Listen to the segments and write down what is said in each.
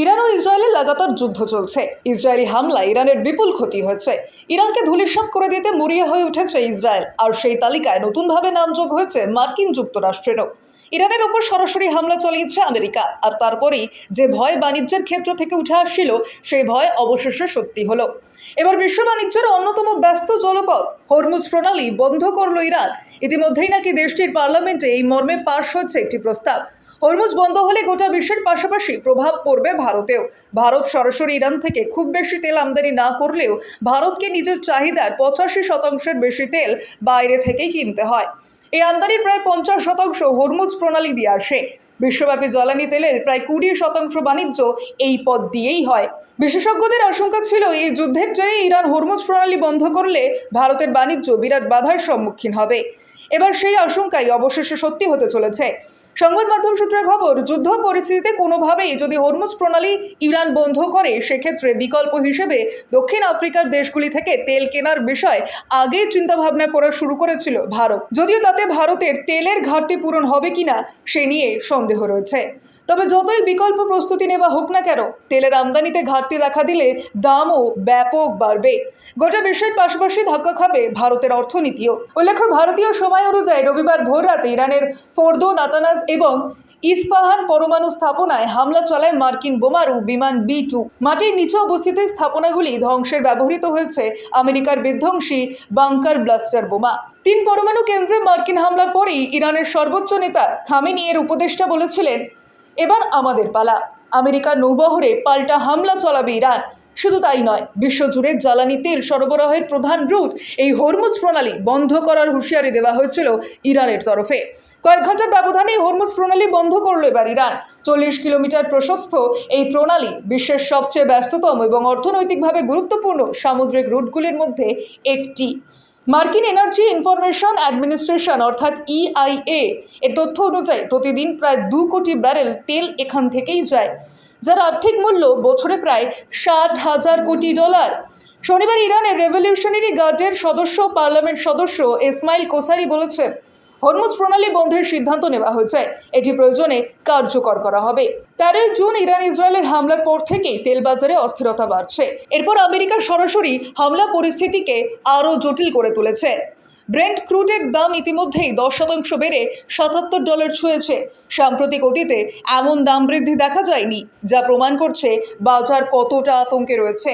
Iran ও ইসরায়েলের লাগাতার যুদ্ধ চলছে। ইসরায়েলি হামলায় ইরানের বিপুল ক্ষতি হয়েছে। ইরানকে ধূলিসাৎ করে দিতে মরিয়া হয়ে উঠেছে ইসরায়েল, আর সেই তালিকায় নতুনভাবে নাম যোগ হয়েছে মার্কিন যুক্তরাষ্ট্রেরও। ইরানের ওপর সরাসরি হামলা চালিয়েছে আমেরিকা, আর তারপরেই যে ভয় বাণিজ্যের ক্ষেত্র থেকে উঠে আসছিল, সেই ভয় অবশেষে সত্যি হলো। এবার বিশ্ব বাণিজ্যের অন্যতম ব্যস্ত জলপথ, হরমুজ প্রণালী বন্ধ করল ইরান। ইতিমধ্যেই নাকি দেশটির পার্লামেন্টে এই মর্মে পাশ হচ্ছে একটি প্রস্তাব। হরমুজ বন্ধ হলে গোটা বিশ্বের পাশাপাশি প্রভাব পড়বে ভারতেও। ভারত সরাসরি ইরান থেকে খুব বেশি তেল আমদানি না করলেও ভারতকে নিজের চাহিদার পঁচাশি শতাংশের বেশি তেল বাইরে থেকেই কিনতে হয়। এই আমদানির প্রায় পঞ্চাশ শতাংশ হরমুজ প্রণালী দিয়ে আসে। বিশ্বব্যাপী জ্বালানি তেলের প্রায় কুড়ি শতাংশ বাণিজ্য এই পথ দিয়েই হয়। বিশেষজ্ঞদের আশঙ্কা ছিল এই যুদ্ধের জেরে ইরান হরমুজ প্রণালী বন্ধ করলে ভারতের বাণিজ্য বিরাট বাধার সম্মুখীন হবে। এবার সেই আশঙ্কাই অবশেষে সত্যি হতে চলেছে। সংবাদ মাধ্যম সূত্রে খবর, যুদ্ধ পরিস্থিতিতে কোনোভাবেই যদি হরমুজ প্রণালী ইরান বন্ধ করে, সেক্ষেত্রে বিকল্প হিসেবে দক্ষিণ আফ্রিকার দেশগুলি থেকে তেল কেনার বিষয় আগেই চিন্তাভাবনা করা শুরু করেছিল ভারত। যদিও তাতে ভারতের তেলের ঘাটতি পূরণ হবে কিনা, সে নিয়ে সন্দেহ রয়েছে। তবে যতই বিকল্প প্রস্তুতি নেওয়া হোক না কেন, তেলের আমদানিতে ঘাটতি দেখা দিলে দামও ব্যাপক বাড়বে। গোটা বিশ্বের পাশাপাশি ধাক্কা খাবে ভারতের অর্থনীতিও। উল্লেখ্য, ভারতীয় সময় অনুযায়ী রবিবার ভোর রাতে ইরানের ফোর্দো নাতানাজ এবং ইস্পাহান পরমাণু স্থাপনায় হামলা চালায় মার্কিন বোমারু বিমান বি টু। মাটির নিচে অবস্থিত স্থাপনাগুলি ধ্বংসের ব্যবহৃত হয়েছে আমেরিকার বিধ্বংসী বাংকার ব্লাস্টার বোমা। তিন পরমাণু কেন্দ্রে মার্কিন হামলার পরেই ইরানের সর্বোচ্চ নেতা খামেনি এর উপদেষ্টা বলেছিলেন এবার আমাদের পালা। আমেরিকার নৌবহরে পাল্টা হামলা চালাবে ইরান। শুধু তাই নয়, বিশ্বজুড়ে জ্বালানি তেল সরবরাহের প্রধান রুট, এই হরমুজ প্রণালী বন্ধ করার হুঁশিয়ারি দেওয়া হয়েছিল ইরানের তরফে। কয়েক ঘণ্টার ব্যবধানে হরমুজ প্রণালী বন্ধ করল এবার ইরান। চল্লিশ কিলোমিটার প্রশস্ত এই প্রণালী বিশ্বের সবচেয়ে ব্যস্ততম এবং অর্থনৈতিকভাবে গুরুত্বপূর্ণ সামুদ্রিক রুটগুলির মধ্যে একটি। মার্কিন এনার্জি ইনফরমেশন অ্যাডমিনিস্ট্রেশন, অর্থাৎ ইআইএ এর তথ্য অনুযায়ী প্রতিদিন প্রায় দু কোটি ব্যারেল তেল এখান থেকেই যায়, যার আর্থিক মূল্য বছরে প্রায় ষাট হাজার কোটি ডলার। শনিবার ইরানের রেভলিউশনারি গার্ডের সদস্য, পার্লামেন্ট সদস্য ইসমাইল কোসারি বলেছেন হরমুজ প্রণালী বন্ধের সিদ্ধান্ত নেওয়া হয়েছে। এটি প্রয়োজনে কার্যকর করা হবে। তেরোই জুন ইরান ইসরায়েলের হামলার পর থেকেই তেল বাজারে অস্থিরতা বাড়ছে। এরপর আমেরিকা সরাসরি হামলা পরিস্থিতিকে আরও জটিল করে তুলেছে। ব্রেন্ট ক্রুডের দাম ইতিমধ্যেই দশ শতাংশ বেড়ে সাতাত্তর ডলার ছুঁয়েছে। সাম্প্রতিক অতীতে এমন দাম বৃদ্ধি দেখা যায়নি, যা প্রমাণ করছে বাজার কতটা আতঙ্কে রয়েছে।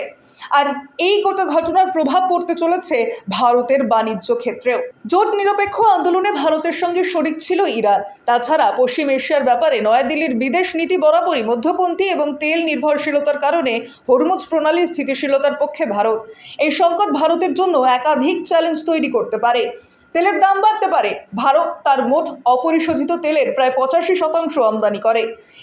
আর এই গোটা ঘটনার প্রভাব পড়তে চলেছে ভারতের বাণিজ্য ক্ষেত্রেও। জোট নিরপেক্ষ আন্দোলনে ভারতের সঙ্গে শরিক ছিল ইরান। তাছাড়া পশ্চিম এশিয়ার ব্যাপারে নয়াদিল্লির বিদেশ নীতি বরাবরই মধ্যপন্থী এবং তেল নির্ভরশীলতার কারণে হরমুজ প্রণালীর স্থিতিশীলতার পক্ষে ভারত। এই সংকট ভারতের জন্য একাধিক চ্যালেঞ্জ তৈরি করতে পারে। তেলের দাম বাড়তে পারে। ভারত তার মোট অপরিশোধিত তেলের প্রায় পঁচাশি শতাংশ আমদানি করে।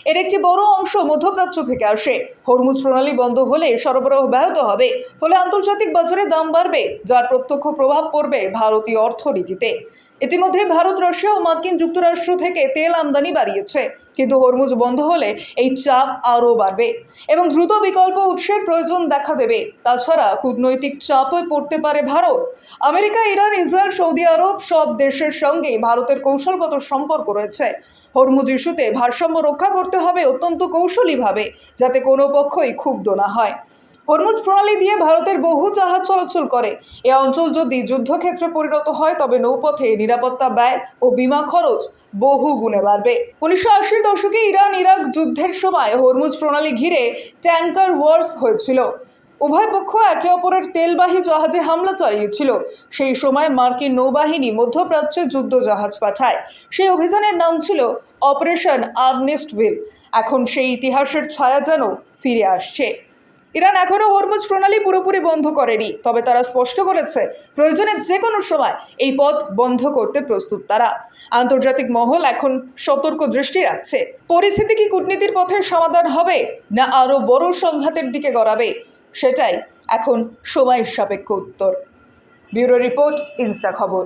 এর একটি বড় অংশ মধ্যপ্রাচ্য থেকে আসে। হরমুজ প্রণালী বন্ধ হলে সরবরাহ ব্যাহত হবে, ফলে আন্তর্জাতিক বাজারে দাম বাড়বে, যার প্রত্যক্ষ প্রভাব পড়বে ভারতীয় অর্থনীতিতে। ইতিমধ্যে ভারত, রাশিয়া ও মার্কিন যুক্তরাষ্ট্র থেকে তেল আমদানি বাড়িয়েছে। কিন্তু হরমুজ বন্ধ হলে এই চাপ আরও বাড়বে এবং দ্রুত বিকল্প উৎসের প্রয়োজন দেখা দেবে। তাছাড়া কূটনৈতিক চাপে পড়তে পারে Bharat. America, Iran, Israel, Saudi Arab সব দেশের সঙ্গে ভারতের কৌশলগত সম্পর্ক রয়েছে। হরমুজ ইস্যুতে ভারসাম্য রক্ষা করতে হবে অত্যন্ত কৌশলীভাবে, যাতে কোনো পক্ষই ক্ষুব্ধ না হয়। হরমুজ প্রণালী দিয়ে ভারতের বহু জাহাজ চলাচল করে। এ অঞ্চল যদি যুদ্ধক্ষেত্রে পরিণত হয়, তবে নৌপথে নিরাপত্তা ব্যয় ও বিমা খরচ বহু গুণে বাড়বে। উনিশশো আশির দশকে ইরান ইরাক যুদ্ধের সময় হরমুজ প্রণালী ঘিরে ট্যাঙ্কার ওয়ার্স হয়েছিল। উভয় পক্ষ একে অপরের তেলবাহী জাহাজে হামলা চালিয়েছিল। সেই সময় মার্কিন নৌবাহিনী মধ্যপ্রাচ্যে যুদ্ধ জাহাজ পাঠায়। সেই অভিযানের নাম ছিল অপারেশন আর্নেস্টভিল। এখন সেই ইতিহাসের ছায়া যেন ফিরে আসছে। ইরান এখনও হরমুজ প্রণালী পুরোপুরি বন্ধ করেনি, তবে তারা স্পষ্ট করেছে প্রয়োজনে যে কোনো সময় এই পথ বন্ধ করতে প্রস্তুত তারা। আন্তর্জাতিক মহল এখন সতর্ক দৃষ্টি রাখছে। পরিস্থিতি কি কূটনীতির পথের সমাধান হবে, না আরও বড় সংঘাতের দিকে গড়াবে, সেটাই এখন সময়ের সাপেক্ষ উত্তর। ব্যুরো রিপোর্ট, ইনস্টা খবর।